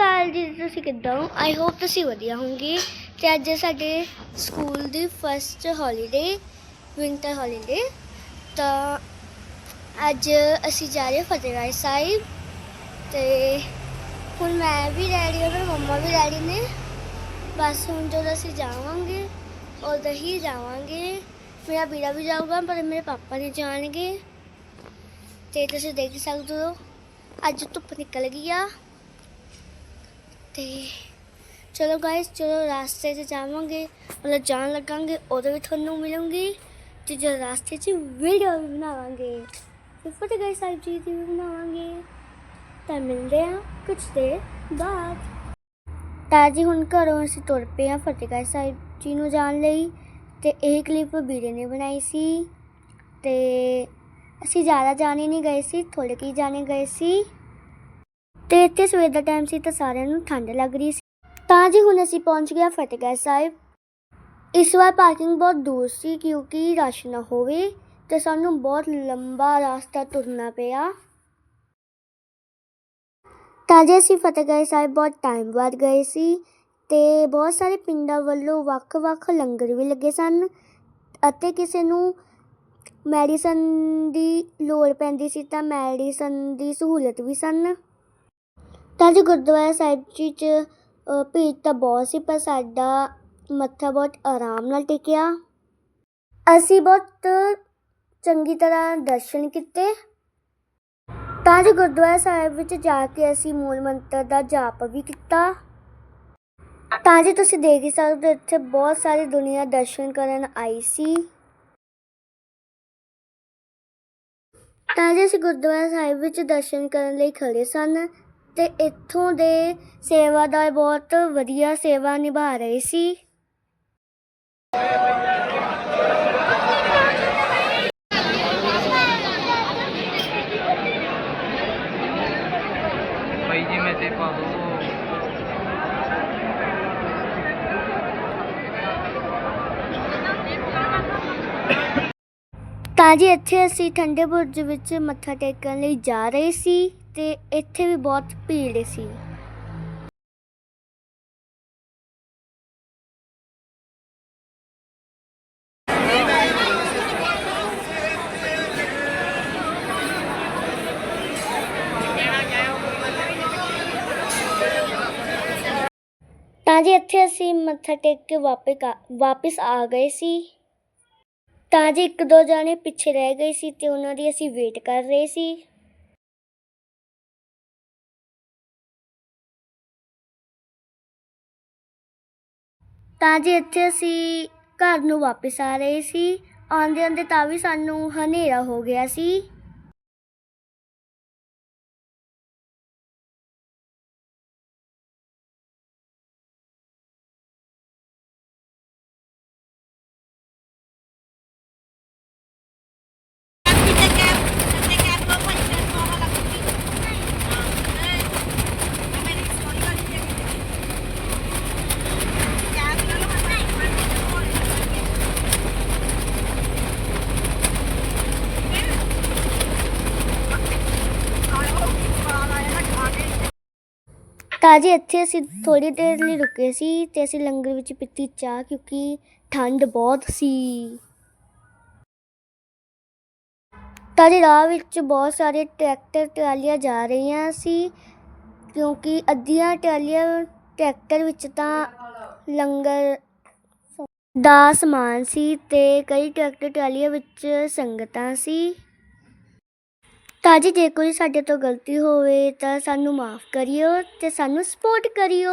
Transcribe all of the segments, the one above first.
ਅਕਾਲ ਜੀ, ਤੁਸੀਂ ਕਿੱਦਾਂ ਹੋ? ਆਈ ਹੋਪ ਤੁਸੀਂ ਵਧੀਆ ਹੋਵੋਗੇ। ਤੇ ਅੱਜ ਸਾਡੇ ਸਕੂਲ ਦੀ ਫਸਟ ਹੌਲੀਡੇ ਵਿੰਟਰ ਹੌਲੀਡੇ ਤਾਂ ਅੱਜ ਅਸੀਂ ਜਾ ਰਹੇ ਫਤਿਹਗੜ੍ਹ ਸਾਹਿਬ। ਤੇ ਹੁਣ ਮੈਂ ਵੀ ਰੈਡੀ ਹਾਂ, ਮੇਰੇ ਮੰਮਾ ਵੀ ਰੈਡੀ ਨੇ। ਬਸ ਹੁਣ ਜਦੋਂ ਅਸੀਂ ਜਾਵਾਂਗੇ, ਉਦੋਂ ਹੀ ਜਾਵਾਂਗੇ। ਮੇਰਾ ਵੀਰਾ ਵੀ ਜਾਊਗਾ, ਪਰ ਮੇਰੇ ਪਾਪਾ ਨਹੀਂ ਜਾਣਗੇ। ਤੇ ਤੁਸੀਂ ਦੇਖ ਸਕਦੇ ਹੋ, ਅੱਜ ਧੁੱਪ ਨਿਕਲ ਗਈ ਆ। ਤੇ ਚਲੋ ਗਾਇਸ ਚਲੋ ਰਾਸਤੇ 'ਚ ਜਾਵਾਂਗੇ, ਮਤਲਬ ਜਾਣ ਲੱਗਾਂਗੇ, ਉਦੋਂ ਵੀ ਤੁਹਾਨੂੰ ਮਿਲੂੰਗੀ ਤੇ ਜਦੋਂ ਰਾਸਤੇ 'ਚ ਵੀਡੀਓ ਵੀ ਬਣਾਵਾਂਗੇ। ਤੇ ਫਤਿਹਗੜ੍ਹ ਸਾਹਿਬ ਜੀ ਦੀ ਵੀ ਬਣਾਵਾਂਗੇ। ਤਾਂ ਮਿਲਦੇ ਆ ਕੁਝ ਦੇਰ ਬਾਅਦ। ਤਾਂ ਜੀ, ਹੁਣ ਘਰੋਂ ਅਸੀਂ ਤੁਰ ਪਏ ਆ ਫਤਿਹਗੜ੍ਹ ਸਾਹਿਬ ਜੀ ਨੂੰ ਜਾਣ ਲਈ ਤੇ ਇਹ ਕਲਿੱਪ ਵੀਰੇ ਨੇ ਬਣਾਈ ਸੀ। ਤੇ ਅਸੀਂ ਜ਼ਿਆਦਾ ਜਾਣੇ ਨਹੀਂ ਗਏ ਸੀ ਥੋੜੇ ਕੀ ਜਾਣੇ ਗਏ ਸੀ। ਤੇ ਇੱਥੇ ਸਵੇਰ ਦਾ ਟਾਈਮ ਸੀ ਤਾਂ ਸਾਰਿਆਂ ਨੂੰ ਠੰਡ ਲੱਗ ਰਹੀ ਸੀ। ਤਾਂ ਜੀ ਹੁਣ ਅਸੀਂ ਪਹੁੰਚ ਗਏ ਫਤਿਹਗੜ੍ਹ ਸਾਹਿਬ। ਇਸ ਵਾਰ ਪਾਰਕਿੰਗ ਬਹੁਤ ਦੂਰ ਸੀ ਕਿਉਂਕਿ ਰਸ਼ ਨਾ ਹੋਵੇ ਤੇ ਸਾਨੂੰ ਬਹੁਤ ਲੰਬਾ ਰਸਤਾ ਤੁਰਨਾ ਪਿਆ। ਤਾਂ ਜੀ ਅਸੀਂ ਫਤਿਹਗੜ੍ਹ ਸਾਹਿਬ ਬਹੁਤ ਟਾਈਮ ਬਾਅਦ ਗਏ ਸੀ ਤੇ ਬਹੁਤ ਸਾਰੇ ਪਿੰਡਾਂ ਵੱਲੋਂ ਵੱਖ-ਵੱਖ ਲੰਗਰ ਵੀ ਲੱਗੇ ਸਨ ਅਤੇ ਕਿਸੇ ਨੂੰ ਮੈਡੀਸਨ ਦੀ ਲੋੜ ਪੈਂਦੀ ਸੀ ਤਾਂ ਮੈਡੀਸਨ ਦੀ ਸਹੂਲਤ ਵੀ ਸਨ। ਤਾਂ ਜੋ ਗੁਰਦੁਆਰਾ ਸਾਹਿਬ ਜੀ ਚ ਭੀੜ ਤਾਂ ਬਹੁਤ ਸੀ, ਪਰ ਸਾਡਾ ਮੱਥਾ ਬਹੁਤ ਆਰਾਮ ਨਾਲ ਟੇਕਿਆ। ਅਸੀਂ ਬਹੁਤ ਚੰਗੀ ਤਰ੍ਹਾਂ ਦਰਸ਼ਨ ਕੀਤੇ। ਤਾਂ ਜੋ ਗੁਰਦੁਆਰਾ ਸਾਹਿਬ ਵਿੱਚ ਜਾ ਕੇ ਅਸੀਂ ਮੂਲ ਮੰਤਰ ਦਾ ਜਾਪ ਵੀ ਕੀਤਾ। ਤਾਂ ਜੀ ਤੁਸੀਂ ਦੇਖ ਹੀ ਸਕਦੇ ਹੋ, ਇੱਥੇ ਬਹੁਤ ਸਾਰੀ ਦੁਨੀਆ ਦਰਸ਼ਨ ਕਰਨ ਆਈ ਸੀ। ਤਾਂ ਜੀ ਅਸੀਂ ਗੁਰਦੁਆਰਾ ਸਾਹਿਬ ਵਿੱਚ ਦਰਸ਼ਨ ਕਰਨ ਲਈ ਖੜੇ ਸਨ। ਅਤੇ ਇੱਥੋਂ ਦੇ ਸੇਵਾਦਾਰ ਬਹੁਤ ਵਧੀਆ ਸੇਵਾ ਨਿਭਾ ਰਹੇ ਸੀ। ਤਾਂ ਜੀ ਇੱਥੇ ਅਸੀਂ ਠੰਡੇ ਬੁਰਜ ਵਿੱਚ ਮੱਥਾ ਟੇਕਣ ਲਈ ਜਾ ਰਹੇ ਸੀ। ਤੇ ਇੱਥੇ ਵੀ ਬਹੁਤ ਭੀੜ ਸੀ। ਤਾਂ ਜੀ ਇੱਥੇ ਅਸੀਂ ਮੱਥਾ ਟੇਕ ਕੇ ਵਾਪਸ ਆ ਵਾਪਸ ਆ ਗਏ ਸੀ। ਤਾਂ ਜੀ ਇੱਕ ਦੋ ਜਾਣੇ ਪਿੱਛੇ ਰਹਿ ਗਏ ਸੀ ਤੇ ਉਹਨਾਂ ਦੀ ਅਸੀਂ ਵੇਟ ਕਰ ਰਹੇ ਸੀ। ਤਾਂ ਜੀ ਇੱਥੇ ਅਸੀਂ ਘਰ ਨੂੰ ਵਾਪਸ ਆ ਰਹੇ ਸੀ। ਆਉਂਦੇ ਆਉਂਦੇ ਤਾਂ ਵੀ ਸਾਨੂੰ ਹਨੇਰਾ ਹੋ ਗਿਆ ਸੀ। ਤਾਂ ਜੀ ਇੱਥੇ ਅਸੀਂ ਥੋੜੀ ਦੇਰ ਲਈ ਰੁਕੇ ਸੀ ਤੇ ਅਸੀਂ ਲੰਗਰ ਵਿੱਚ ਪੀਤੀ ਚਾਹ ਕਿਉਂਕਿ ਠੰਡ ਬਹੁਤ ਸੀ। ਤਾਂ ਰਾਹ ਵਿੱਚ ਬਹੁਤ ਸਾਰੇ ਟਰੈਕਟਰ, ਟਰਾਲੀਆਂ ਜਾ ਰਹੀਆਂ ਸੀ ਕਿਉਂਕਿ ਅੱਧੀਆਂ ਟਰਾਲੀਆਂ ਟਰੈਕਟਰ ਵਿੱਚ ਤਾਂ ਲੰਗਰ ਦਾ ਸਮਾਨ ਸੀ ਤੇ ਕਈ ਟਰੈਕਟਰ ਟਰਾਲੀਆਂ ਵਿੱਚ ਸੰਗਤਾਂ ਸੀ। ਤਾਂ ਜੀ ਜੇ ਕੋਈ ਸਾਡੇ ਤੋਂ ਗਲਤੀ ਹੋਵੇ ਤਾਂ ਸਾਨੂੰ ਮਾਫ ਕਰਿਓ ਤੇ ਸਾਨੂੰ ਸਪੋਰਟ ਕਰਿਓ।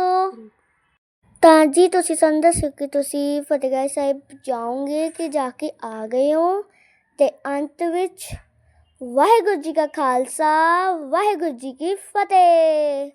ਤਾਂ ਜੀ ਤੁਸੀਂ ਸਾਨੂੰ ਦੱਸੋ ਕਿ ਤੁਸੀਂ ਫਤਿਹਗੜ੍ਹ ਸਾਹਿਬ ਜਾਓਗੇ ਕਿ ਜਾ ਕੇ ਆ ਗਏ ਹੋ ਤੇ ਅੰਤ ਵਿੱਚ ਵਾਹਿਗੁਰੂ ਜੀ ਕਾ ਖਾਲਸਾ, ਵਾਹਿਗੁਰੂ ਜੀ ਕੀ ਫਤਿਹ।